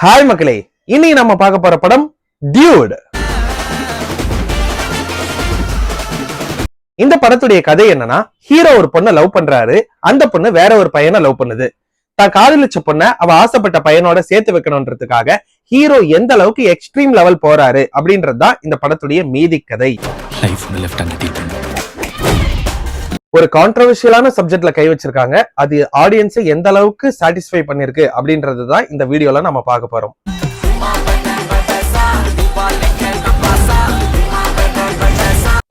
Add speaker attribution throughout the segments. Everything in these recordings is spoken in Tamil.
Speaker 1: ஹாய் மக்களே. இன்னைக்கு நம்ம பார்க்க போற படம் டியூட் இந்த படத்துடைய கதை என்னன்னா ஹீரோ ஒரு பொண்ணை லவ் பண்றாரு. அந்த பொண்ணு வேற ஒரு பையனை லவ் பண்ணுது. தான் காதலிச்ச பொண்ணை அவ ஆசைப்பட்ட பையனோட சேர்த்து வைக்கணும்ன்றதுக்காக ஹீரோ எந்த அளவுக்கு எக்ஸ்ட்ரீம் லெவல் போறாரு அப்படின்றது தான் இந்த படத்துடைய மீதி கதை. ஒரு கான்ட்ரவர்ஷியலான சப்ஜெக்ட்ல கை வச்சிருக்காங்க. அது ஆடியன்ஸை எந்த அளவுக்கு சாட்டிஸ்ஃபை பண்ணிருக்கு அப்படின்றது தான் இந்த வீடியோல நம்ம பார்க்க போறோம்.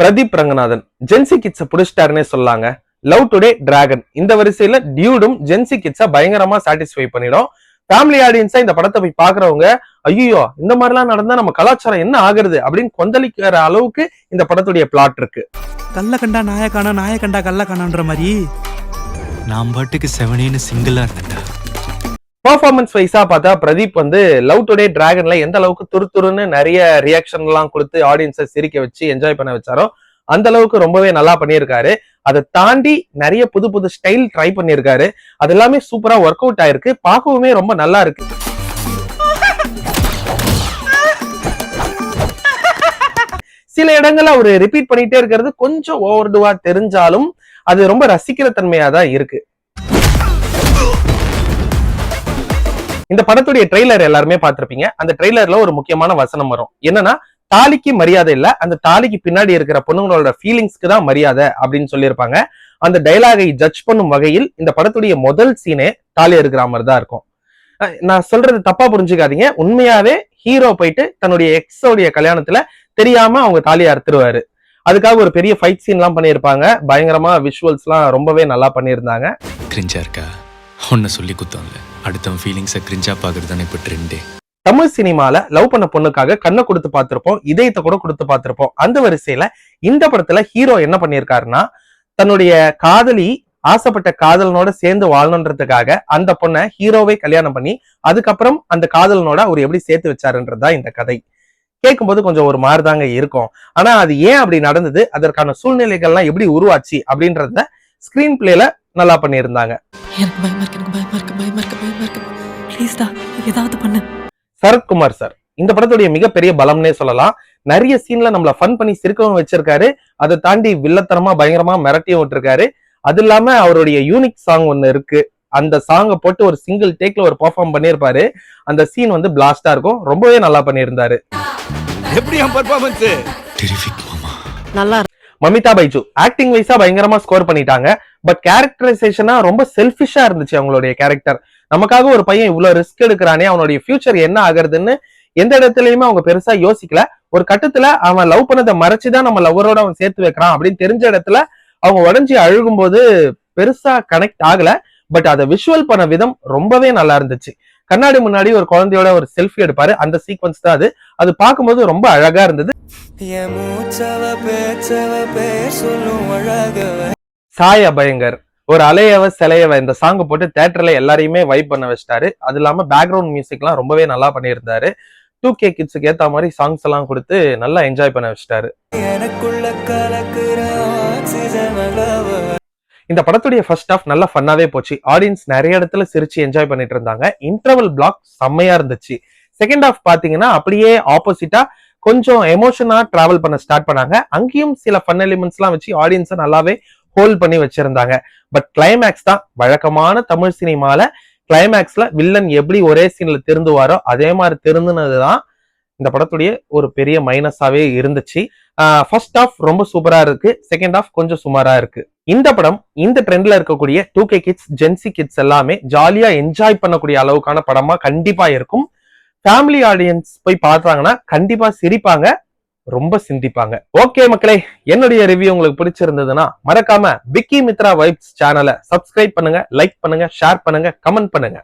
Speaker 1: Pradeep Ranganathan gen Z kids புடிச்சிட்டாருன்னே சொல்லாங்க. லவ் டுடே டிராகன் இந்த வரிசையில டியூடும் ஜென்சி கிட்ஸ பயங்கரமா சாட்டிஸ்ஃபை பண்ணிடும். ஃபேமிலி ஆடியன்ஸா இந்த படத்தை போய் பாக்குறவங்க ஐயோ இந்த மாதிரிலாம் நடந்தா நம்ம கலாச்சாரம் என்ன ஆகுறது? அப்படின்னு கொந்தளிக்கிற அளவுக்கு இந்த படத்துடைய பிளாட் இருக்கு.
Speaker 2: கல்ல கண்டா நாய காணா நாய கண்டா கல்ல காணான்ற மாதிரி
Speaker 3: நான் பாட்டுக்கு செவனேன்னு சிங்கிளா இருந்தேன்டா
Speaker 1: பெர்ஃபார்மன்ஸ் வைஸா பார்த்தா பிரதீப் வந்து லவ் டுடே டிராகன்ல எந்த அளவுக்கு துருதுருன்னு நிறைய ரியாக்ஷன் எல்லாம் கொடுத்து ஆடியன்ஸை சிரிக்க வச்சு என்ஜாய் பண்ண வச்சாரோ அந்த அளவுக்கு ரொம்பவே நல்லா பண்ணியிருக்காரு. அதை தாண்டி நிறைய புது புது ஸ்டைல் ட்ரை பண்ணியிருக்காரு. அது எல்லாமே சூப்பரா ஒர்க் அவுட் ஆயிருக்கு. பார்க்கவுமே ரொம்ப நல்லா இருக்கு. சில இடங்கள்ல அவரு ரிப்பீட் பண்ணிட்டே இருக்கிறது கொஞ்சம் ஓவர்டுவா தெரிஞ்சாலும் அது ரொம்ப ரசிக்கிற தன்மையா தான் இருக்கு. இந்த படத்துடைய ட்ரெய்லர் எல்லாருமே பார்த்திருப்பீங்க. அந்த ட்ரெய்லர்ல ஒரு முக்கியமான வசனம் வரும். என்னன்னா தாலிக்கு மரியாதை இல்ல. அந்த தாலிக்கு பின்னாடி இருக்கிற பொண்ணுங்களோட ஃபீலிங்ஸ்க்கு தான் மரியாதை அப்படின்னு சொல்லியிருப்பாங்க. அந்த டைலாகை ஜட்ஜ் பண்ணும் வகையில் இந்த படத்துடைய முதல் சீனே தாலி இருக்கிற மாதிரி தான் இருக்கும். நான் சொல்றது தப்பா புரிஞ்சுக்காதீங்க. உண்மையாவே ஹீரோ போயிட்டு தன்னுடைய எக்ஸோடைய கல்யாணத்துல தெரியாம அவங்க தாலியை அறுத்துருவாரு. அதுக்காக ஒரு பெரிய ஃபைட் சீன் எல்லாம் பண்ணியிருப்பாங்க. பயங்கரமா விஷுவல்ஸ் எல்லாம் ரொம்பவே நல்லா பண்ணியிருந்தாங்க.
Speaker 3: கிரிஞ்சா இருக்கா? ஒன்ன சொல்லி குத்தம்ல. அடுத்தவன் ஃபீலிங்ஸை கிரிஞ்சா பாக்குறது தானே இப்போ ட்ரெண்டே
Speaker 1: தமிழ் சினிமால லவ் பண்ண பொண்ணுக்காக கண்ணை கொடுத்து பார்த்திருப்போம் இதயத்தை கூட கொடுத்து பார்த்திருப்போம். அந்த வரிசையில இந்த படத்துல ஹீரோ என்ன பண்ணியிருக்காருன்னா தன்னுடைய காதலி ஆசைப்பட்ட காதலனோட சேர்ந்து வாழணுன்றதுக்காக அந்த பொண்ணை ஹீரோவை கல்யாணம் பண்ணி அதுக்கப்புறம் அந்த காதலனோட அவர் எப்படி சேர்த்து வச்சாருன்றதுதான் இந்த கதை. கேட்கும்போது கொஞ்சம் ஒரு மாதிரிதாங்க இருக்கும். ஆனா அது ஏன் அப்படி நடந்தது அதற்கான சூழ்நிலைகள்லாம் எப்படி உருவாச்சு அப்படின்றத ஸ்கிரீன் பிளேல நல்லா பண்ணியிருந்தாங்க.
Speaker 4: எனக்கு பயமா இருக்கு எனக்கு பயமா இருக்கு பயமா இருக்கு பயமா இருக்கு. ப்ளீஸ் ஏதாவது பண்ணு.
Speaker 1: சரத்குமார் சார். இந்த படத்துடைய மிகப்பெரிய பலம்னே சொல்லலாம். நிறைய சீன்ல நம்மள ஃபன் பண்ணி சிரிக்கவும் வச்சிருக்காரு. அதை தாண்டி வில்லத்தனமா பயங்கரமா மிரட்டியும் விட்டுருக்காரு. அது இல்லாம அவருடைய யூனிக் சாங் ஒன்னு இருக்கு. அந்த சாங்கை போட்டு ஒரு சிங்கிள் டேக்ல ஒரு பெர்ஃபார்ம் பண்ணியிருப்பாரு. அந்த சீன் வந்து பிளாஸ்டா இருக்கும். ரொம்பவே நல்லா பண்ணியிருந்தாரு.
Speaker 4: நல்லா
Speaker 1: மமிதா பைஜு ஆக்டிங் வைஸா பயங்கரமா ஸ்கோர் பண்ணிட்டாங்க. பட் கேரக்டரைசேஷனா ரொம்ப செல்ஃபிஷா இருந்துச்சு அவங்களுடைய கேரக்டர் நமக்காக ஒரு பையன் இவ்வளவு ரிஸ்க் எடுக்கிறானே அவனுடைய ஃபியூச்சர் என்ன ஆகுறதுன்னு எந்த இடத்துலயுமே அவங்க பெருசா யோசிக்கல. ஒரு கட்டத்துல அவன் லவ் பண்ணதை மறைச்சுதான் நம்ம லவ்வரோட அவன் சேர்த்து வைக்கிறான் அப்படின்னு தெரிஞ்ச இடத்துல அவங்க உடஞ்சி அழுகும்போது பெருசா கனெக்ட் ஆகல. பட் அதை விஷுவல் பண்ண விதம் ரொம்பவே நல்லா இருந்துச்சு. கண்ணாடி முன்னாடி ஒரு குழந்தையோட ஒரு செல்ஃபி எடுப்பாரு. அந்த சீக்வன்ஸ் தான் அது. அது பார்க்கும்போது ரொம்ப அழகா இருந்தது. சாய் அபயங்கர் ஒரு அலையவ சிலையவ இந்த சாங் போட்டு தேட்டர்ல எல்லாரையுமே வைப் பண்ண வச்சிட்டாரு. அது இல்லாம பேக்ரவுண்ட் மியூசிக்லாம் ரொம்பவே நல்லா பண்ணியிருந்தாரு. டூ கே கிட்ஸுக்கு ஏத்த மாதிரி சாங்ஸ் எல்லாம் கொடுத்து நல்லா என்ஜாய் பண்ண வச்சிட்டாரு. இந்த படத்துடைய ஃபர்ஸ்ட் ஆஃப் நல்லா ஃபன்னாவே போச்சு. ஆடியன்ஸ் நிறைய இடத்துல சிரிச்சு என்ஜாய் பண்ணிட்டு இருந்தாங்க. இன்டர்வல் பிளாக் செம்மையா இருந்துச்சு. செகண்ட் ஆஃப் பாத்தீங்கன்னா அப்படியே ஆப்போசிட்டா கொஞ்சம் எமோஷனா டிராவல் பண்ண ஸ்டார்ட் பண்ணாங்க. அங்கேயும் சில ஃபன் எலிமெண்ட்ஸ் எல்லாம் வச்சு ஆடியன்ஸை நல்லாவே ஹோல்ட் பண்ணி வச்சிருந்தாங்க. பட் கிளைமேக்ஸ் தான் வழக்கமான தமிழ் சினிமால கிளைமேக்ஸ்ல வில்லன் எப்படி ஒரே சீன்ல திருந்துவாரோ அதே மாதிரி திருந்துனது தான் இந்த படத்துடைய ஒரு பெரிய மைனஸாவே இருந்துச்சு. ஃபர்ஸ்ட் ஆஃப் ரொம்ப சூப்பரா இருக்கு. செகண்ட் ஆஃப் கொஞ்சம் சுமாரா இருக்கு. இந்த படம் இந்த ட்ரெண்ட்ல இருக்கக்கூடிய two K kids GenZ kids எல்லாமே ஜாலியா என்ஜாய் பண்ணக்கூடிய அளவுக்கான படமா கண்டிப்பா இருக்கும். ஃபேமிலி ஆடியன்ஸ் போய் பார்த்தாங்கன்னா கண்டிப்பா சிரிப்பாங்க. ரொம்ப சிந்திப்பாங்க. ஓகே மக்களே என்னுடைய ரிவ்யூ உங்களுக்கு பிடிச்சிருந்ததுன்னா மறக்காம விக்கி மித்ரா வைப்ஸ் சேனலை சப்ஸ்கிரைப் பண்ணுங்க லைக் பண்ணுங்க ஷேர் பண்ணுங்க கமெண்ட் பண்ணுங்க.